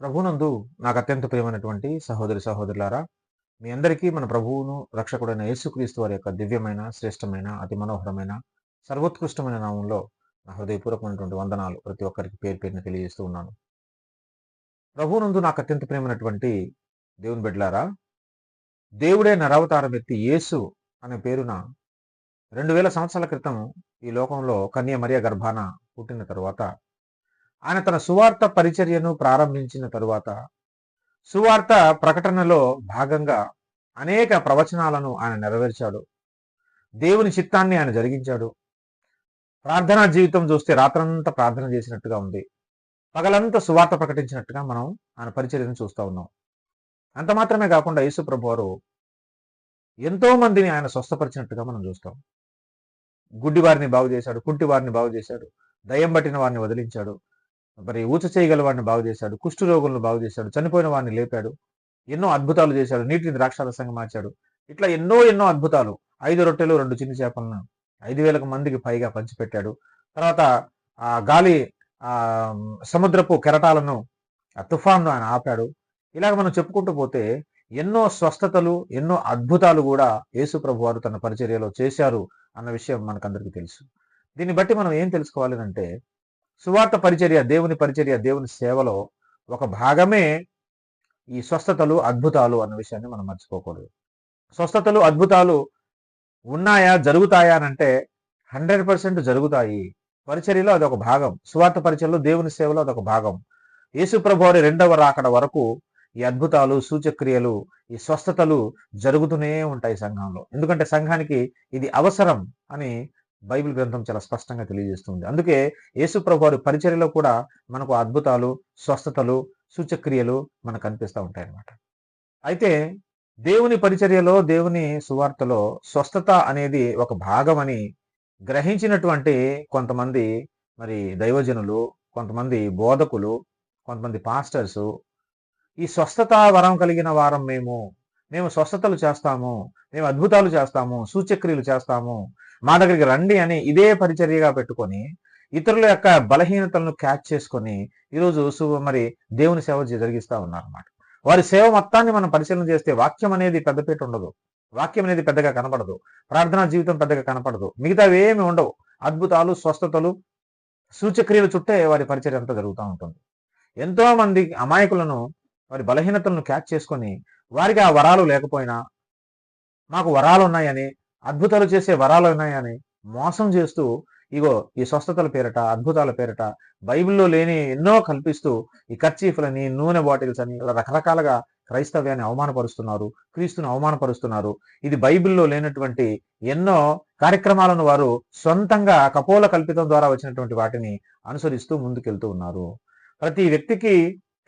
ప్రభునందు నాకు అత్యంత ప్రియమైనటువంటి సహోదరి సహోదరులారా మీ అందరికీ మన ప్రభువును రక్షకుడైన యేసుక్రీస్తు వారి యొక్క దివ్యమైన శ్రేష్టమైన అతి మనోహరమైన సర్వోత్కృష్టమైన నామంలో నా హృదయపూర్వకమైనటువంటి వందనాలు ప్రతి ఒక్కరికి పేరు పేరున తెలియజేస్తూ ఉన్నాను. ప్రభువునందు నాకు అత్యంత ప్రియమైనటువంటి దేవుని బిడ్డలారా దేవుడే నరవతారం ఎత్తి యేసు అనే పేరున రెండు వేల సంవత్సరాల క్రితం ఈ లోకంలో కన్య మరియ గర్భాన పుట్టిన తరువాత ఆయన తన సువార్త పరిచర్యను ప్రారంభించిన తరువాత సువార్త ప్రకటనలో భాగంగా అనేక ప్రవచనాలను ఆయన నెరవేర్చాడు. దేవుని చిత్తాన్ని ఆయన జరిగించాడు. ప్రార్థనా జీవితం చూస్తే రాత్రంతా ప్రార్థన చేసినట్టుగా ఉంది. పగలంతా సువార్త ప్రకటించినట్టుగా మనం ఆయన పరిచర్యను చూస్తూ ఉన్నాం. అంత మాత్రమే కాకుండా యేసు ప్రభు వారు ఎంతో మందిని ఆయన స్వస్థపరిచినట్టుగా మనం చూస్తాం. గుడ్డి వారిని బాగు చేశాడు కుంటి వారిని బాగు చేశాడు దయ్యం పట్టిన వారిని వదిలించాడు. మరి ఊచ చేయగల వాడిని బాగు చేశాడు కుష్టు రోగులను బాగు చేశాడు చనిపోయిన వాడిని లేపాడు ఎన్నో అద్భుతాలు చేశాడు నీటిని ద్రాక్షారసంగా మార్చాడు. ఇట్లా ఎన్నో ఎన్నో అద్భుతాలు. ఐదు రొట్టెలు రెండు చిన్న చేపలను ఐదు వేలకు మందికి పైగా పంచిపెట్టాడు. తర్వాత ఆ గాలి ఆ సముద్రపు కెరటాలను ఆ తుఫాన్ను ఆయన ఆపాడు. ఇలాగ మనం చెప్పుకుంటూ పోతే ఎన్నో స్వస్థతలు ఎన్నో అద్భుతాలు కూడా యేసు ప్రభు వారు తన పరిచర్యలో చేశారు అన్న విషయం మనకందరికీ తెలుసు. దీన్ని బట్టి మనం ఏం తెలుసుకోవాలి అంటే సువార్త పరిచర్య దేవుని పరిచర్య దేవుని సేవలో ఒక భాగమే ఈ స్వస్థతలు అద్భుతాలు అన్న విషయాన్ని మనం మర్చిపోకూడదు. స్వస్థతలు అద్భుతాలు ఉన్నాయా జరుగుతాయా అని అంటే హండ్రెడ్ పర్సెంట్ జరుగుతాయి. పరిచర్యలో అదొక భాగం. సువార్త పరిచర్లో దేవుని సేవలో అదొక భాగం. యేసుప్రభువారి రెండవ రాకడ వరకు ఈ అద్భుతాలు సూచక్రియలు ఈ స్వస్థతలు జరుగుతూనే ఉంటాయి సంఘంలో. ఎందుకంటే సంఘానికి ఇది అవసరం అని బైబిల్ గ్రంథం చాలా స్పష్టంగా తెలియజేస్తుంది అందుకే యేసు ప్రభువారి పరిచర్యలో కూడా మనకు అద్భుతాలు స్వస్థతలు సూచక్రియలు మనకు కనిపిస్తూ ఉంటాయి అన్నమాట అయితే దేవుని పరిచర్యలో దేవుని సువార్తలో స్వస్థత అనేది ఒక భాగమని గ్రహించినటువంటి కొంతమంది మరి దైవజనులు కొంతమంది బోధకులు కొంతమంది పాస్టర్స్ ఈ స్వస్థత వరం కలిగిన వారం మేము. మేము స్వస్థతలు చేస్తాము. మేము అద్భుతాలు చేస్తాము. సూచక్రియలు చేస్తాము. మా దగ్గరికి రండి అని ఇదే పరిచర్యగా పెట్టుకొని ఇతరుల యొక్క బలహీనతలను క్యాచ్ చేసుకొని ఈరోజు మరి దేవుని సేవ జరిగిస్తూ ఉన్నారన్నమాట. వారి సేవ మొత్తాన్ని మనం పరిశీలన చేస్తే వాక్యం అనేది పెద్దపీట ఉండదు. వాక్యం అనేది పెద్దగా కనపడదు ప్రార్థనా జీవితం పెద్దగా కనపడదు. మిగతావి ఏమి ఉండవు. అద్భుతాలు స్వస్థతలు సూచక్రియల చుట్టే వారి పరిచర్య అంతా జరుగుతూ ఉంటుంది. ఎంతో మంది అమాయకులను వారి బలహీనతలను క్యాచ్ చేసుకొని వారికి ఆ వరాలు లేకపోయినా మాకు వరాలు ఉన్నాయని అద్భుతాలు చేసే వరాలు ఉన్నాయని మోసం చేస్తూ ఇగో ఈ స్వస్థతల పేరట అద్భుతాల పేరట బైబిల్లో లేని ఎన్నో కల్పిస్తూ ఈ కర్చీఫ్లని నూనె బాటిల్స్ అని ఇలా రకరకాలుగా క్రైస్తవ్యాన్ని అవమానపరుస్తున్నారు క్రీస్తుని అవమానపరుస్తున్నారు. ఇది బైబిల్లో లేనటువంటి ఎన్నో కార్యక్రమాలను వారు సొంతంగా కపోల కల్పితం ద్వారా వచ్చినటువంటి వాటిని అనుసరిస్తూ ముందుకెళ్తూ ఉన్నారు. ప్రతి వ్యక్తికి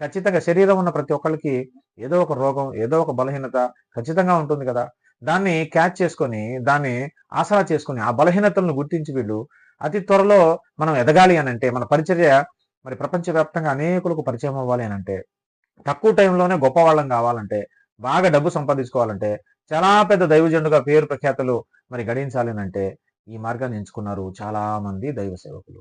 ఖచ్చితంగా శరీరం ఉన్న ప్రతి ఒక్కరికి ఏదో ఒక రోగం ఏదో ఒక బలహీనత ఖచ్చితంగా ఉంటుంది కదా. దాన్ని క్యాచ్ చేసుకొని దాన్ని ఆసరా చేసుకొని ఆ బలహీనతలను గుర్తించి వీళ్ళు అతి త్వరలో మనం ఎదగాలి అని అంటే మన పరిచర్య మరి ప్రపంచవ్యాప్తంగా అనేకులకు పరిచయం అవ్వాలి అని అంటే తక్కువ టైంలోనే గొప్ప వాళ్ళం కావాలంటే బాగా డబ్బు సంపాదించుకోవాలంటే చాలా పెద్ద దైవజండుగా పేరు ప్రఖ్యాతలు మరి గడించాలి అని అంటే ఈ మార్గాన్ని ఎంచుకున్నారు చాలా మంది దైవ సేవకులు.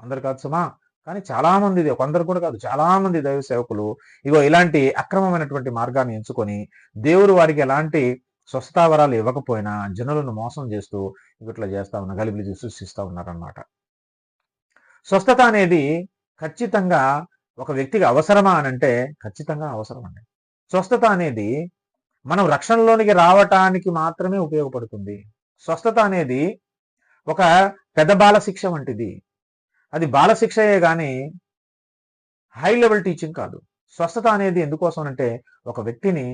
అందరు కాదు సుమా కానీ చాలా మంది ఇది కొందరు కూడా కాదు చాలా మంది దైవ సేవకులు ఇగో ఇలాంటి అక్రమమైనటువంటి మార్గాన్ని ఎంచుకొని దేవుడు వారికి ఎలాంటి స్వస్థావరాలు ఇవ్వకపోయినా జనులను మోసం చేస్తూ ఇట్లా చేస్తా ఉన్న గలిబిలి సృష్టిస్తూ ఉన్నారన్నమాట. స్వస్థత అనేది ఖచ్చితంగా ఒక వ్యక్తికి అవసరమా అని అంటే ఖచ్చితంగా అవసరం అండి స్వస్థత అనేది మనం రక్షణలోనికి రావటానికి మాత్రమే ఉపయోగపడుతుంది. స్వస్థత అనేది ఒక పెద్ద బాలశిక్ష వంటిది. అది బాలశిక్షయే కానీ హై లెవెల్ టీచింగ్ కాదు. స్వస్థత అనేది ఎందుకోసం అంటే ఒక వ్యక్తిని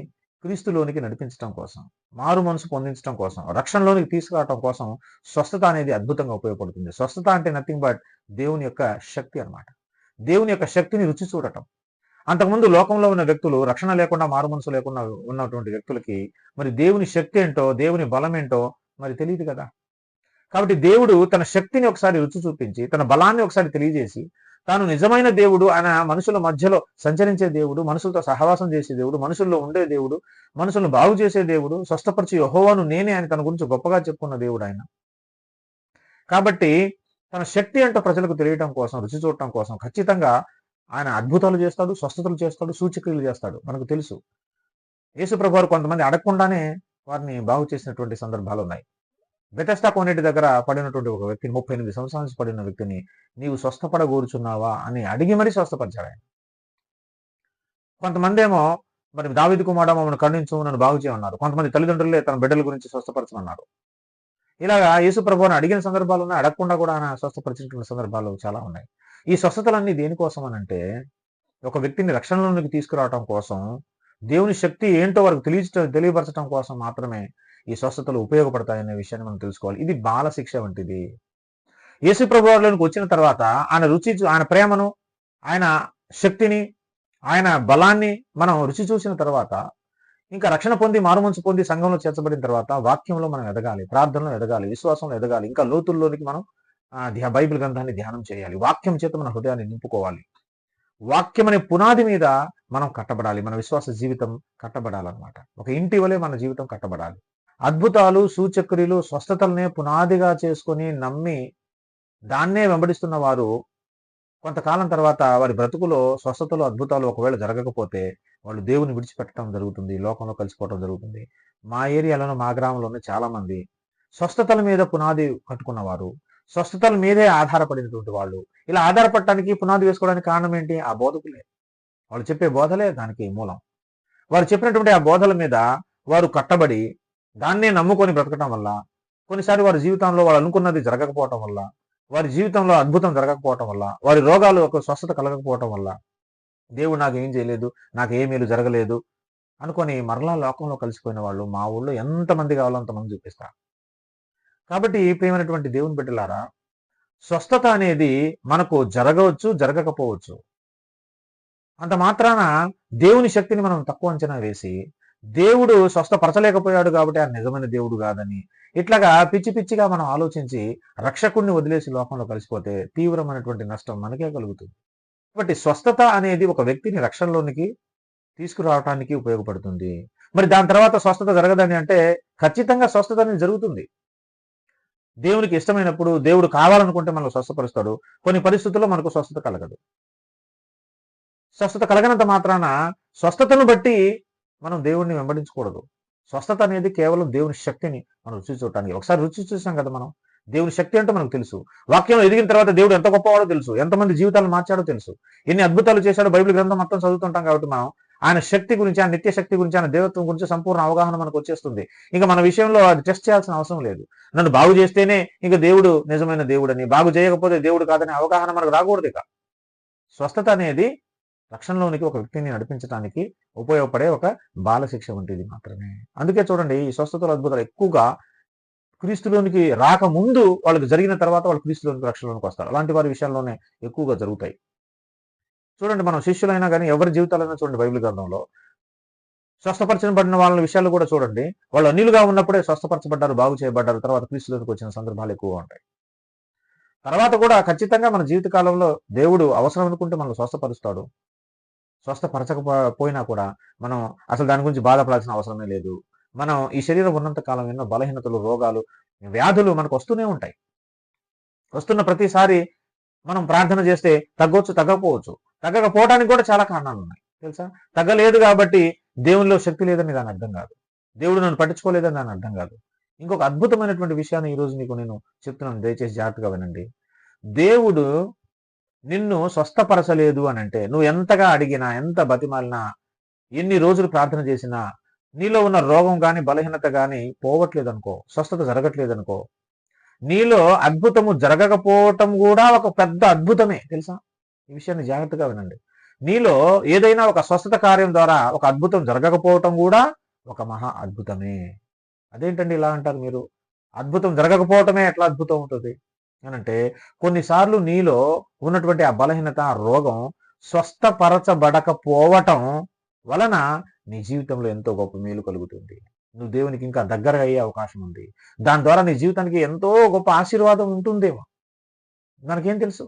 క్రీస్తులోనికి నడిపించడం కోసం మారు మనసు పొందించడం కోసం రక్షణలోనికి తీసుకురావడం కోసం స్వస్థత అనేది అద్భుతంగా ఉపయోగపడుతుంది. స్వస్థత అంటే నథింగ్ బట్ దేవుని యొక్క శక్తి అన్నమాట. దేవుని యొక్క శక్తిని రుచి చూడటం. అంతకుముందు లోకంలో ఉన్న వ్యక్తులు రక్షణ లేకుండా మారు మనసు లేకుండా ఉన్నటువంటి వ్యక్తులకి మరి దేవుని శక్తి ఏంటో దేవుని బలం ఏంటో మరి తెలియదు కదా. కాబట్టి దేవుడు తన శక్తిని ఒకసారి రుచి చూపించి తన బలాన్ని ఒకసారి తెలియజేసి తాను నిజమైన దేవుడు ఆయన మనుషుల మధ్యలో సంచరించే దేవుడు మనుషులతో సహవాసం చేసే దేవుడు మనుషుల్లో ఉండే దేవుడు మనుషులను బాగు చేసే దేవుడు స్వస్థపరిచి యహోవాను నేనే ఆయన తన గురించి గొప్పగా చెప్పుకున్న దేవుడు ఆయన. కాబట్టి తన శక్తి అంటూ ప్రజలకు తెలియటం కోసం రుచి చూడటం కోసం ఖచ్చితంగా ఆయన అద్భుతాలు చేస్తాడు స్వస్థతలు చేస్తాడు సూచక్రియలు చేస్తాడు. మనకు తెలుసు. యేసుప్రభు వారు కొంతమంది అడగకుండానే వారిని బాగు చేసినటువంటి సందర్భాలు ఉన్నాయి. బెతస్తా కోనేటి దగ్గర పడినటువంటి ఒక వ్యక్తిని ముప్పై ఎనిమిది సంవత్సరాల నుంచి పడిన వ్యక్తిని నీవు స్వస్థపడగోరుచున్నావా అని అడిగి మరీ స్వస్థపరిచాడు ఆయన. కొంతమంది ఏమో మరి దావిది కుమారుడు మమ్మల్ని ఖండించు నన్ను బాగు చేయమన్నారు కొంతమంది తల్లిదండ్రులే తన బిడ్డల గురించి స్వస్థపరచమన్నారు. ఇలాగా యేసు ప్రభుని అడిగిన సందర్భాలు ఉన్నాయి. అడగకుండా కూడా ఆయన స్వస్థపరిచినటువంటి సందర్భాలు చాలా ఉన్నాయి. ఈ స్వస్థతలన్నీ దేనికోసం అని అంటే ఒక వ్యక్తిని రక్షణలోనికి తీసుకురావడం కోసం దేవుని శక్తి ఏంటో వారికి తెలియ తెలియపరచడం కోసం మాత్రమే ఈ స్వస్థతలు ఉపయోగపడతాయనే విషయాన్ని మనం తెలుసుకోవాలి. ఇది బాల శిక్ష వంటిది. యేసు ప్రభువారిలోనికి వచ్చిన తర్వాత ఆయన రుచి ఆయన ప్రేమను ఆయన శక్తిని ఆయన బలాన్ని మనం రుచి చూసిన తర్వాత ఇంకా రక్షణ పొంది మారుమనసు పొంది సంఘంలో చేర్చబడిన తర్వాత వాక్యంలో మనం ఎదగాలి ప్రార్థనలో ఎదగాలి విశ్వాసంలో ఎదగాలి ఇంకా లోతుల్లోనికి మనం బైబిల్ గ్రంథాన్ని ధ్యానం చేయాలి. వాక్యం చేత మన హృదయాన్ని నింపుకోవాలి. వాక్యం అనే పునాది మీద మనం కట్టబడాలి. మన విశ్వాస జీవితం కట్టబడాలన్నమాట. ఒక ఇంటి వలె మన జీవితం కట్టబడాలి. అద్భుతాలు సూచక్రియలు స్వస్థతలనే పునాదిగా చేసుకొని నమ్మి దాన్నే వెంబడిస్తున్న వారు కొంతకాలం తర్వాత వారి బ్రతుకులో స్వస్థతలు అద్భుతాలు ఒకవేళ జరగకపోతే వాళ్ళు దేవుని విడిచిపెట్టడం జరుగుతుంది లోకంలో కలిసిపోవడం జరుగుతుంది. మా ఏరియాలోనూ మా గ్రామంలోనే చాలామంది స్వస్థతల మీద పునాది కట్టుకున్నవారు స్వస్థతల మీదే ఆధారపడినటువంటి వాళ్ళు. ఇలా ఆధారపడటానికి పునాది వేసుకోవడానికి కారణం ఏంటి? ఆ బోధకులే. వాళ్ళు చెప్పే బోధలే దానికి మూలం. వారు చెప్పినటువంటి ఆ బోధల మీద వారు కట్టబడి దాన్నే నమ్ముకొని బ్రతకటం వల్ల కొన్నిసారి వారి జీవితంలో వాళ్ళు అనుకున్నది జరగకపోవటం వల్ల వారి జీవితంలో అద్భుతం జరగకపోవటం వల్ల వారి రోగాలు ఒక స్వస్థత కలగకపోవటం వల్ల దేవుడు నాకు ఏం చేయలేదు నాకు ఏ మేలు జరగలేదు అనుకొని మరలా లోకంలో కలిసిపోయిన వాళ్ళు మా ఊళ్ళో ఎంతమంది కావాలో అంతమంది చూపిస్తారు. కాబట్టి ప్రియమైనటువంటి దేవుని బిడ్డలారా స్వస్థత అనేది మనకు జరగవచ్చు జరగకపోవచ్చు. అంత మాత్రాన దేవుని శక్తిని మనం తక్కువ అంచనా వేసి దేవుడు స్వస్థపరచలేకపోయాడు కాబట్టి ఆ నిజమైన దేవుడు కాదని. ఇట్లాగా పిచ్చి పిచ్చిగా మనం ఆలోచించి రక్షకుణ్ణి వదిలేసి లోకంలో కలిసిపోతే తీవ్రమైనటువంటి నష్టం మనకే కలుగుతుంది. కాబట్టి స్వస్థత అనేది ఒక వ్యక్తిని రక్షణలోనికి తీసుకురావటానికి ఉపయోగపడుతుంది. మరి దాని తర్వాత స్వస్థత జరగదని అంటే ఖచ్చితంగా స్వస్థత అనేది జరుగుతుంది. దేవునికి ఇష్టమైనప్పుడు దేవుడు కావాలనుకుంటే మనకు స్వస్థపరుస్తాడు. కొన్ని పరిస్థితుల్లో మనకు స్వస్థత కలగదు. స్వస్థత కలగనంత మాత్రాన స్వస్థతను బట్టి మనం దేవుణ్ణి వెంబడించకూడదు. స్వస్థత అనేది కేవలం దేవుని శక్తిని మనం రుచి చూడటానికి. ఒకసారి రుచి చూసాం కదా మనం? దేవుని శక్తి అంటే మనకు తెలుసు. వాక్యంలో ఎదిగిన తర్వాత దేవుడు ఎంత గొప్పవాడో తెలుసు. ఎంతమంది జీవితాలు మార్చాడో తెలుసు. ఎన్ని అద్భుతాలు చేశాడో బైబిల్ గ్రంథం మొత్తం చదువుతుంటాం కాబట్టి మనం ఆయన శక్తి గురించి ఆయన నిత్య శక్తి గురించి ఆయన దేవత్వం గురించి సంపూర్ణ అవగాహన మనకు వచ్చేస్తుంది. ఇంకా మన విషయంలో అది టెస్ట్ చేయాల్సిన అవసరం లేదు. నన్ను బాగు చేస్తేనే ఇంకా దేవుడు నిజమైన దేవుడని బాగు చేయకపోతే దేవుడు కాదని అవగాహన మనకు రాకూడదు ఇక. స్వస్థత అనేది రక్షణలోనికి ఒక వ్యక్తిని నడిపించడానికి ఉపయోగపడే ఒక బాలశిక్ష వంటిది మాత్రమే. అందుకే చూడండి ఈ స్వస్థతలు అద్భుతాలు ఎక్కువగా క్రీస్తులోనికి రాకముందు వాళ్ళకి జరిగిన తర్వాత వాళ్ళు క్రీస్తులోనికి రక్షణలోనికి వస్తారు. అలాంటి వారి విషయాల్లోనే ఎక్కువగా జరుగుతాయి. చూడండి మనం శిష్యులైనా కానీ ఎవరి జీవితాలైనా చూడండి బైబిల్ గ్రంథంలో. స్వస్థపరచబడిన వాళ్ళ విషయాలు కూడా చూడండి. వాళ్ళు అన్నిలుగా ఉన్నప్పుడే స్వస్థపరచబడ్డారు బాగు చేయబడ్డారు తర్వాత క్రీస్తులోనికి వచ్చిన సందర్భాలు ఎక్కువగా ఉంటాయి. తర్వాత కూడా ఖచ్చితంగా మన జీవిత కాలంలో దేవుడు అవసరం అనుకుంటే మనం స్వస్థపరుస్తాడు. స్వస్థపరచకపోయినా కూడా మనం అసలు దాని గురించి బాధపడాల్సిన అవసరమే లేదు. మనం ఈ శరీరం ఉన్నంత కాలం ఎన్నో బలహీనతలు రోగాలు వ్యాధులు మనకు వస్తూనే ఉంటాయి. వస్తున్న ప్రతిసారి మనం ప్రార్థన చేస్తే తగ్గొచ్చు తగ్గకపోవచ్చు. తగ్గకపోవడానికి కూడా చాలా కారణాలు ఉన్నాయి. తెలుసా? తగ్గలేదు కాబట్టి దేవునిలో శక్తి లేదని దాని అర్థం కాదు. దేవుడు నన్ను పట్టించుకోలేదని దాని అర్థం కాదు. ఇంకొక అద్భుతమైనటువంటి విషయాన్ని ఈరోజు నీకు నేను చెప్తున్నాను. దయచేసి జాగ్రత్తగా వినండి. దేవుడు నిన్ను స్వస్థపరచలేదు అని అంటే నువ్వు ఎంతగా అడిగినా ఎంత బతిమాలినా ఎన్ని రోజులు ప్రార్థన చేసినా నీలో ఉన్న రోగం కానీ బలహీనత కానీ పోవట్లేదు అనుకో స్వస్థత జరగట్లేదు అనుకో నీలో అద్భుతము జరగకపోవటం కూడా ఒక పెద్ద అద్భుతమే తెలుసా? ఈ విషయాన్ని జాగ్రత్తగా వినండి. నీలో ఏదైనా ఒక స్వస్థత కార్యం ద్వారా ఒక అద్భుతం జరగకపోవటం కూడా ఒక మహా అద్భుతమే. అదేంటండి ఇలా అంటారు మీరు? అద్భుతం జరగకపోవటమే ఎట్లా అద్భుతం ఉంటుంది అనంటే కొన్నిసార్లు నీలో ఉన్నటువంటి ఆ బలహీనత ఆ రోగం స్వస్థపరచబడకపోవటం వలన నీ జీవితంలో ఎంతో గొప్ప మేలు కలుగుతుంది. నువ్వు దేవునికి ఇంకా దగ్గర అయ్యే అవకాశం ఉంది. దాని ద్వారా నీ జీవితానికి ఎంతో గొప్ప ఆశీర్వాదం ఉంటుందేమో. మనకేం తెలుసు?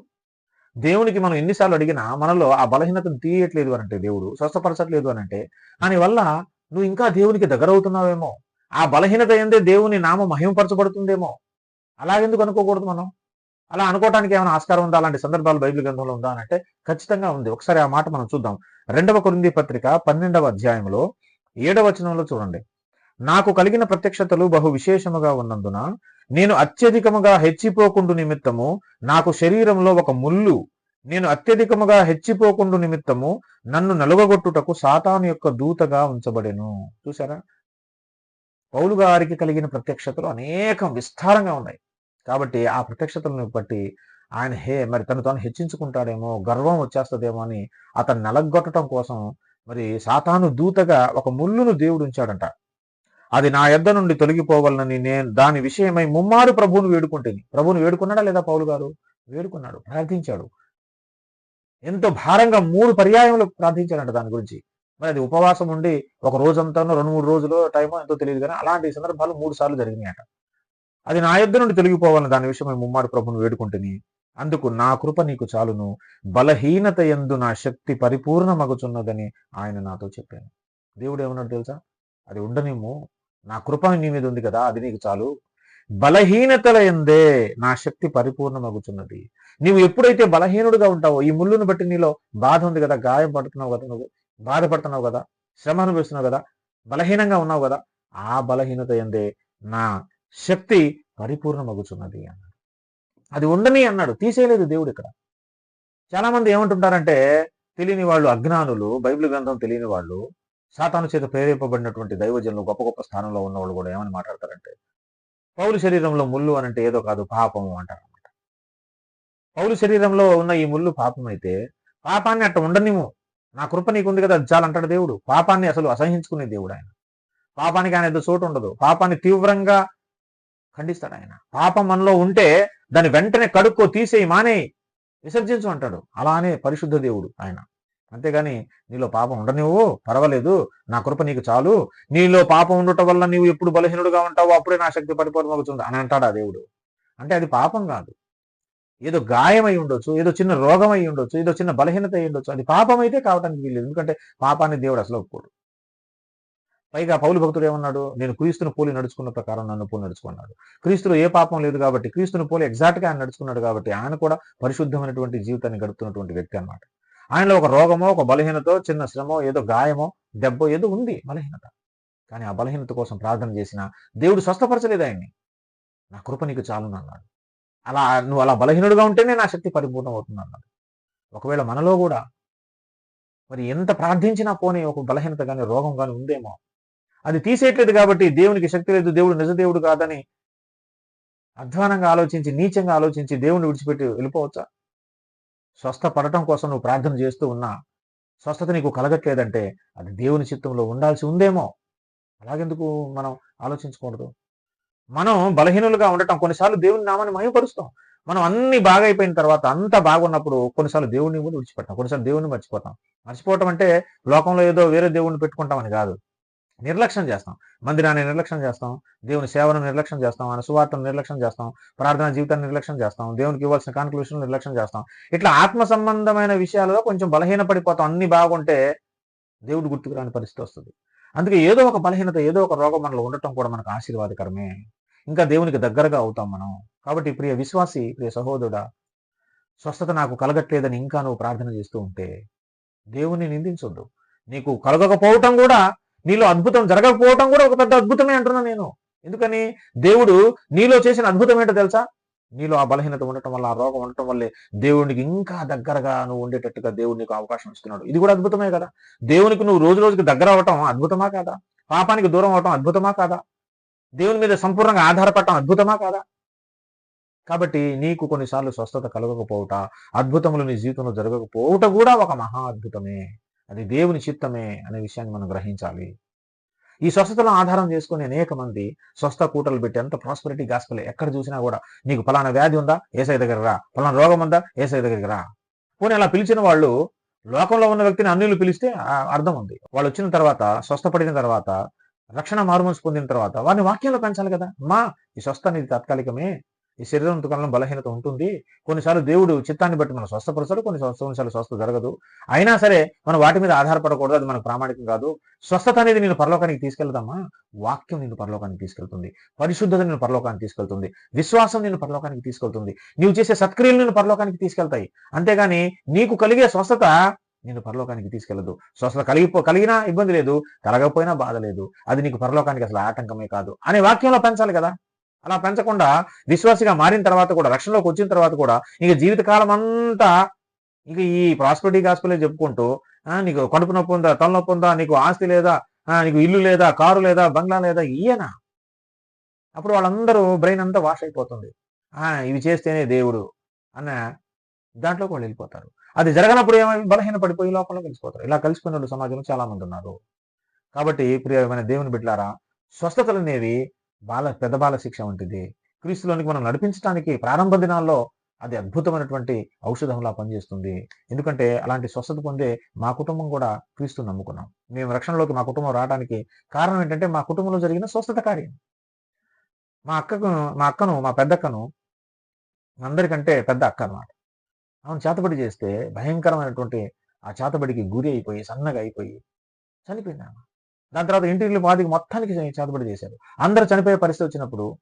దేవునికి మనం ఎన్నిసార్లు అడిగినా మనలో ఆ బలహీనతను తీయట్లేదు అని అంటే దేవుడు స్వస్థపరచట్లేదు అని అంటే దానివల్ల నువ్వు ఇంకా దేవునికి దగ్గర అవుతున్నావేమో ఆ బలహీనత ఏందే దేవుని నామ మహిమపరచబడుతుందేమో. అలాగెందుకు అనుకోకూడదు మనం? అలా అనుకోవడానికి ఏమైనా ఆస్కారం ఉందా? అలాంటి సందర్భాలు బైబిల్ గ్రంథంలో ఉందా అంటే ఖచ్చితంగా ఉంది. ఒకసారి ఆ మాట మనం చూద్దాం. రెండవ కొరింది పత్రిక పన్నెండవ అధ్యాయంలో ఏడవ వచనంలో చూడండి. నాకు కలిగిన ప్రత్యక్షతలు బహు విశేషముగా ఉన్నందున నేను అత్యధికముగా హెచ్చిపోకుండు నిమిత్తము నాకు శరీరంలో ఒక ముళ్ళు. నేను అత్యధికముగా హెచ్చిపోకుండు నిమిత్తము నన్ను నలుగగొట్టుటకు సాతాను యొక్క దూతగా ఉంచబడెను. చూసారా పౌలు గారికి కలిగిన ప్రత్యక్షతలు అనేకం విస్తారంగా ఉన్నాయి. కాబట్టి ఆ ప్రత్యక్షతలను బట్టి ఆయన హే మరి తను తాను హెచ్చించుకుంటాడేమో గర్వం వచ్చేస్తుందేమో అని అతను నలగొట్టడం కోసం మరి సాతాను దూతగా ఒక ముళ్ళును దేవుడు ఉంచాడంట అది నా యొద్ద నుండి తొలగిపోవాలని నేను దాని విషయమై ముమ్మారు ప్రభువును వేడుకుంటుంది ప్రభువును వేడుకున్నాడా లేదా పౌలు గారు? వేడుకున్నాడు ప్రార్థించాడు. ఎంతో భారంగా మూడు పర్యాయములు ప్రార్థించాడంట దాని గురించి. మరి అది ఉపవాసం ఉండి ఒక రోజంతానో రెండు మూడు రోజులు టైమో ఎంతో తెలియదు కానీ అలాంటి సందర్భాలు మూడు సార్లు జరిగినాయట. అది నా యుద్ధ నుండి తొలగిపోవాలని దాని విషయమై ముమ్మారు ప్రభుని వేడుకుంటుని అందుకు నా కృప నీకు చాలును బలహీనత ఎందు నా శక్తి పరిపూర్ణమగుచున్నదని ఆయన నాతో చెప్పాను. దేవుడు ఏమన్నాడు తెలుసా? అది ఉండనేమో నా కృప నీ మీద ఉంది కదా అది నీకు చాలు. బలహీనతల ఎందే నా శక్తి పరిపూర్ణమగుచున్నది. నీవు ఎప్పుడైతే బలహీనుడుగా ఉంటావో ఈ ముళ్ళును బట్టి నీలో బాధ ఉంది కదా గాయం పడుతున్నావు కదా నువ్వు బాధపడుతున్నావు కదా శ్రమ అనుభవిస్తున్నావు కదా బలహీనంగా ఉన్నావు కదా ఆ బలహీనత ఎందే నా శక్తి పరిపూర్ణమగుచున్నది అన్నాడు. అది ఉండని అన్నాడు తీసేయలేదు దేవుడు ఇక్కడ. చాలా మంది ఏమంటుంటారంటే తెలియని వాళ్ళు అజ్ఞానులు బైబిల్ గ్రంథం తెలియని వాళ్ళు సాతాను చేత ప్రేరేపబడినటువంటి దైవజనులు గొప్ప గొప్ప స్థానంలో ఉన్న వాళ్ళు కూడా ఏమని మాట్లాడతారంటే పౌరు శరీరంలో ముళ్ళు అని అంటే ఏదో కాదు పాపము అంటారు అనమాట పౌరు శరీరంలో ఉన్న ఈ ముళ్ళు పాపం అయితే పాపాన్ని అట్ట ఉండనిము నా కృప నీకుంది కదా చాలంటాడు దేవుడు. పాపాన్ని అసలు అసహించుకునే దేవుడు ఆయన. పాపానికి ఆయన ఏదో చోటు ఉండదు. పాపాన్ని తీవ్రంగా ఖండిస్తాడు ఆయన. పాపం మనలో ఉంటే దాన్ని వెంటనే కడుక్కో తీసేయి మానేయి. విసర్జించు అంటాడు. అలానే పరిశుద్ధ దేవుడు ఆయన. అంతేగాని నీలో పాపం ఉండనివ్వు పర్వాలేదు. నా కృప నీకు చాలు. నీలో పాపం ఉండటం వల్ల నీవు ఎప్పుడు బలహీనుడుగా ఉంటావు అప్పుడే నా శక్తి పరిపూర్ణమవుతుంది అని అంటాడు ఆ దేవుడు. అంటే అది పాపం కాదు. ఏదో గాయం అయి ఉండొచ్చు ఏదో చిన్న రోగం అయి ఉండొచ్చు ఏదో చిన్న బలహీనత అయి ఉండొచ్చు. అది పాపం అయితే కావడానికి వీల్లేదు. ఎందుకంటే పాపాన్ని దేవుడు అసలు ఒప్పుకోడు. పైగా పౌలు భక్తుడు ఏమన్నాడు? నేను క్రీస్తును పోలి నడుచుకున్న ప్రకారం నన్ను పోలి నడుచుకున్నాడు. క్రీస్తులో ఏ పాపం లేదు కాబట్టి క్రీస్తును పోలి ఎగ్జాక్ట్గా ఆయన నడుచుకున్నాడు కాబట్టి ఆయన కూడా పరిశుద్ధమైనటువంటి జీవితాన్ని గడుపుతున్నటువంటి వ్యక్తి అన్నమాట. ఆయనలో ఒక రోగమో ఒక బలహీనతో చిన్న శ్రమో ఏదో గాయమో దెబ్బో ఏదో ఉంది బలహీనత. కానీ ఆ బలహీనత కోసం ప్రార్థన చేసిన దేవుడు స్వస్థపరచలేదు ఆయన్ని. నా కృప నీకు చాలును అన్నాడు. అలా నువ్వు అలా బలహీనుడుగా ఉంటేనే నా శక్తి పరిపూర్ణం అవుతుంది అన్నాడు. ఒకవేళ మనలో కూడా మరి ఎంత ప్రార్థించినా పోనీ ఒక బలహీనత కానీ రోగం కానీ ఉందేమో అది తీసేయట్లేదు కాబట్టి దేవునికి శక్తి లేదు దేవుడు నిజ దేవుడు కాదని అధ్వానంగా ఆలోచించి నీచంగా ఆలోచించి దేవుని విడిచిపెట్టి వెళ్ళిపోవచ్చా? స్వస్థ పడటం కోసం నువ్వు ప్రార్థన చేస్తూ ఉన్నా స్వస్థత నీకు కలగట్లేదంటే అది దేవుని చిత్తంలో ఉండాల్సి ఉందేమో. అలాగెందుకు మనం ఆలోచించకూడదు? మనం బలహీనులుగా ఉండటం కొన్నిసార్లు దేవుని నామాన్ని మహిమపరుస్తాం. మనం అన్ని బాగా అయిపోయిన తర్వాత అంతా బాగున్నప్పుడు కొన్నిసార్లు దేవుడిని కూడా విడిచిపెట్టాం కొన్నిసార్లు దేవుడిని మర్చిపోతాం. మర్చిపోవటం అంటే లోకంలో ఏదో వేరే దేవుడిని పెట్టుకుంటామని కాదు. నిర్లక్ష్యం చేస్తాం. మందిరాన్ని నిర్లక్ష్యం చేస్తాం. దేవుని సేవను నిర్లక్ష్యం చేస్తాం. ఆయన సువార్తను నిర్లక్ష్యం చేస్తాం. ప్రార్థనా జీవితాన్ని నిర్లక్ష్యం చేస్తాం. దేవునికి ఇవ్వాల్సిన కాన్క్లూషన్ నిర్లక్ష్యం చేస్తాం. ఇట్లా ఆత్మ సంబంధమైన విషయాలలో కొంచెం బలహీన పడిపోతాం అన్ని బాగుంటే దేవుడు గుర్తుకు రాని పరిస్థితి వస్తుంది. అందుకే ఏదో ఒక బలహీనత ఏదో ఒక రోగం మనలో ఉండటం కూడా మనకు ఆశీర్వాదకరమే. ఇంకా దేవునికి దగ్గరగా అవుతాం మనం. కాబట్టి ప్రియ విశ్వాసి ప్రియ సహోదరుడా స్వస్థత నాకు కలగట్లేదని ఇంకా నువ్వు ప్రార్థన చేస్తూ ఉంటే దేవుని నిందించొద్దు. నీకు కలగకపోవటం కూడా నీలో అద్భుతం జరగకపోవటం కూడా ఒక పెద్ద అద్భుతమే అంటున్నా నేను. ఎందుకని? దేవుడు నీలో చేసిన అద్భుతం ఏంటో తెలుసా? నీలో ఆ బలహీనత ఉండటం వల్ల ఆ రోగం ఉండటం వల్లే దేవునికి ఇంకా దగ్గరగా నువ్వు ఉండేటట్టుగా దేవుడు నీకు అవకాశం ఇస్తున్నాడు. ఇది కూడా అద్భుతమే కదా. దేవునికి నువ్వు రోజు రోజుకి దగ్గర అవటం అద్భుతమా కాదా? పాపానికి దూరం అవటం అద్భుతమా కాదా? దేవుని మీద సంపూర్ణంగా ఆధారపడటం అద్భుతమా కాదా? కాబట్టి నీకు కొన్నిసార్లు స్వస్థత కలగకపోవట అద్భుతములు నీ జీవితంలో జరగకపోవట కూడా ఒక మహా అద్భుతమే. అది దేవుని చిత్తమే అనే విషయాన్ని మనం గ్రహించాలి. ఈ స్వస్థతలను ఆధారం చేసుకుని అనేక మంది స్వస్థ కూటలు పెట్టి ఎంత ప్రాస్పరిటీ గాస్పల్ ఎక్కడ చూసినా కూడా నీకు ఫలానా వ్యాధి ఉందా? ఏసై దగ్గర రా. ఫలానా రోగం ఉందా? ఏసై దగ్గరికి రా. పోనీ అలా పిలిచిన వాళ్ళు లోకంలో ఉన్న వ్యక్తిని అన్యులు పిలిస్తే ఆ అర్థం ఉంది. వాళ్ళు వచ్చిన తర్వాత స్వస్థపడిన తర్వాత రక్షణ మారుమనసు పొందిన తర్వాత వారిని వాక్యంలో పెంచాలి కదా. అమ్మా ఈ స్వస్థ నీది తాత్కాలికమే. ఈ శరీరం కాలంలో బలహీనత ఉంటుంది. కొన్నిసార్లు దేవుడు చిత్తాన్ని బట్టి మనం స్వస్థపరచడు కొన్ని కొన్నిసార్లు స్వస్థ జరగదు. అయినా సరే మనం వాటి మీద ఆధారపడకూడదు అది మనకు ప్రామాణికం కాదు. స్వస్థత అనేది నేను పరలోకానికి తీసుకెళ్తామా వాక్యం నేను పరలోకానికి తీసుకెళ్తుంది. పరిశుద్ధత నేను పరలోకానికి తీసుకెళ్తుంది. విశ్వాసం నేను పరలోకానికి తీసుకెళ్తుంది. నీవు చేసే సత్క్రియలు నేను పరలోకానికి తీసుకెళ్తాయి. అంతేగాని నీకు కలిగే స్వస్థత నేను పరలోకానికి తీసుకెళ్ళదు. స్వస్థత కలిగిపో కలిగినా ఇబ్బంది లేదు కలగకపోయినా బాధ లేదు. అది నీకు పరలోకానికి అసలు ఆటంకమే కాదు. అనే వాక్యంలో పెంచాలి కదా. అలా పెంచకుండా విశ్వాసిగా మారిన తర్వాత కూడా రక్షణలోకి వచ్చిన తర్వాత కూడా ఇక జీవితకాలం అంతా ఇక ఈ ప్రాస్పరిటీ గాస్పలే చెప్పుకుంటూ నీకు కడుపు నొప్పి ఉందా తలనొప్పి ఉందా నీకు ఆస్తి లేదా నీకు ఇల్లు లేదా కారు లేదా బంగ్లా లేదా ఈయన అప్పుడు వాళ్ళందరూ బ్రెయిన్ అంతా వాష్ అయిపోతుంది. ఇవి చేస్తేనే దేవుడు అన్న దాంట్లోకి వాళ్ళు వెళ్ళిపోతారు. అది జరగనప్పుడు ఏమైనా బలహీన పడిపోయి లోపల కలిసిపోతారు. ఇలా కలిసిపోయిన సమాజంలో చాలా మంది ఉన్నారు. కాబట్టి ప్రియమైన దేవుని బిడ్లారా స్వస్థతలు అనేవి బాల పెద్ద బాల శిక్ష వంటిది. క్రీస్తులోనికి మనం నడిపించడానికి ప్రారంభ దినాల్లో అది అద్భుతమైనటువంటి ఔషధంలా పనిచేస్తుంది. ఎందుకంటే అలాంటి స్వస్థత పొందే మా కుటుంబం కూడా క్రీస్తు నమ్ముకున్నాం. మేము రక్షణలోకి మా కుటుంబం రావడానికి కారణం ఏంటంటే మా కుటుంబంలో జరిగిన స్వస్థత కార్యం. మా అక్కకు మా అక్కను మా పెద్దక్కను అందరికంటే పెద్ద అక్క అనమాట ఆమె చేతబడి చేస్తే భయంకరమైనటువంటి ఆ చేతబడికి గురి అయిపోయి సన్నగా అయిపోయి చనిపోయింది ఆమె. దాని తర్వాత ఇంటికి వాదికి మొత్తానికి చేతబడి చేశారు. అందరూ చనిపోయే పరిస్థితి వచ్చినప్పుడు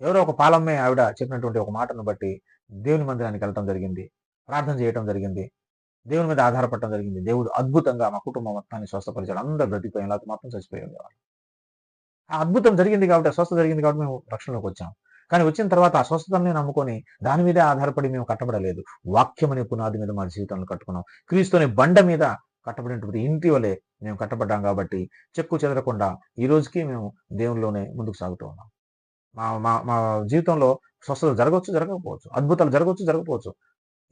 ఎవరో ఒక పాలమ్మే ఆవిడ చెప్పినటువంటి ఒక మాటను బట్టి దేవుని మందిరానికి వెళ్ళటం జరిగింది. ప్రార్థన చేయటం జరిగింది. దేవుని మీద ఆధారపడటం జరిగింది. దేవుడు అద్భుతంగా మా కుటుంబం మొత్తాన్ని స్వస్థపరిచాడు. అందరూ బ్రతికిపోయిన లేకపోతే మొత్తం చచ్చిపోయి ఆ అద్భుతం జరిగింది కాబట్టి స్వస్థ జరిగింది కాబట్టి మేము రక్షణలోకి వచ్చాం. కానీ వచ్చిన తర్వాత ఆ స్వస్థతని నమ్ముకొని దాని మీదే ఆధారపడి మేము కట్టబడలేదు. వాక్యం అనే పునాది మీద మా జీవితంలో కట్టుకున్నాం. క్రీస్తుని బండ మీద కట్టబడినటువంటి ఇంటి వలె మేము కట్టబడ్డాం కాబట్టి చెక్కు చెదరకుండా ఈ రోజుకి మేము దేవునిలోనే ముందుకు సాగుతూ ఉన్నాం. మా మా మా జీవితంలో స్వస్థత జరగవచ్చు జరగకపోవచ్చు. అద్భుతాలు జరగవచ్చు జరగకపోవచ్చు.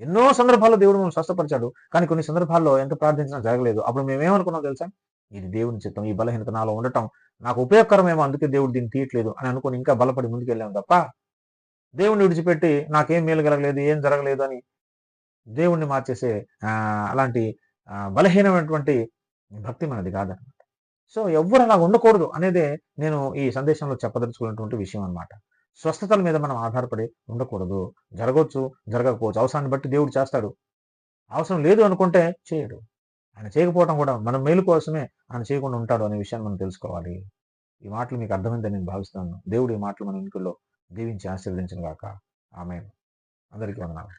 ఎన్నో సందర్భాల్లో దేవుడు మేము స్వస్థపరిచాడు. కానీ కొన్ని సందర్భాల్లో ఎంత ప్రార్థించినా జరగలేదు. అప్పుడు మేమేమనుకున్నాం తెలుసా? ఇది దేవుని చిత్తం ఈ బలహీనత నాలో ఉండటం. నాకు ఉపయోగకరమేమో అందుకే దేవుడు దీన్ని తీయట్లేదు అని అనుకుని ఇంకా బలపడి ముందుకు వెళ్ళాం తప్ప దేవుణ్ణి విడిచిపెట్టి నాకేం మేలు కలగలేదు ఏం జరగలేదు అని దేవుణ్ణి మార్చేసే అలాంటి బలహీనమైనటువంటి భక్తి మనది కాదనమాట. సో ఎవ్వరు అలా ఉండకూడదు అనేదే నేను ఈ సందేశంలో చెప్పదలుచుకున్నటువంటి విషయం అనమాట స్వస్థతల మీద మనం ఆధారపడి ఉండకూడదు. జరగవచ్చు జరగకపోవచ్చు. అవసరాన్ని బట్టి దేవుడు చేస్తాడు. అవసరం లేదు అనుకుంటే చేయడు. ఆయన చేయకపోవడం కూడా మనం మేలు కోసమే ఆయన చేయకుండా ఉంటాడు అనే విషయాన్ని మనం తెలుసుకోవాలి. ఈ మాటలు మీకు అర్థమైందని నేను భావిస్తున్నాను. దేవుడు ఈ మాటలు మన ఇంటిలో దీవించి ఆశీర్వదించిన గాక. ఆమె అందరికీ వందనాలు.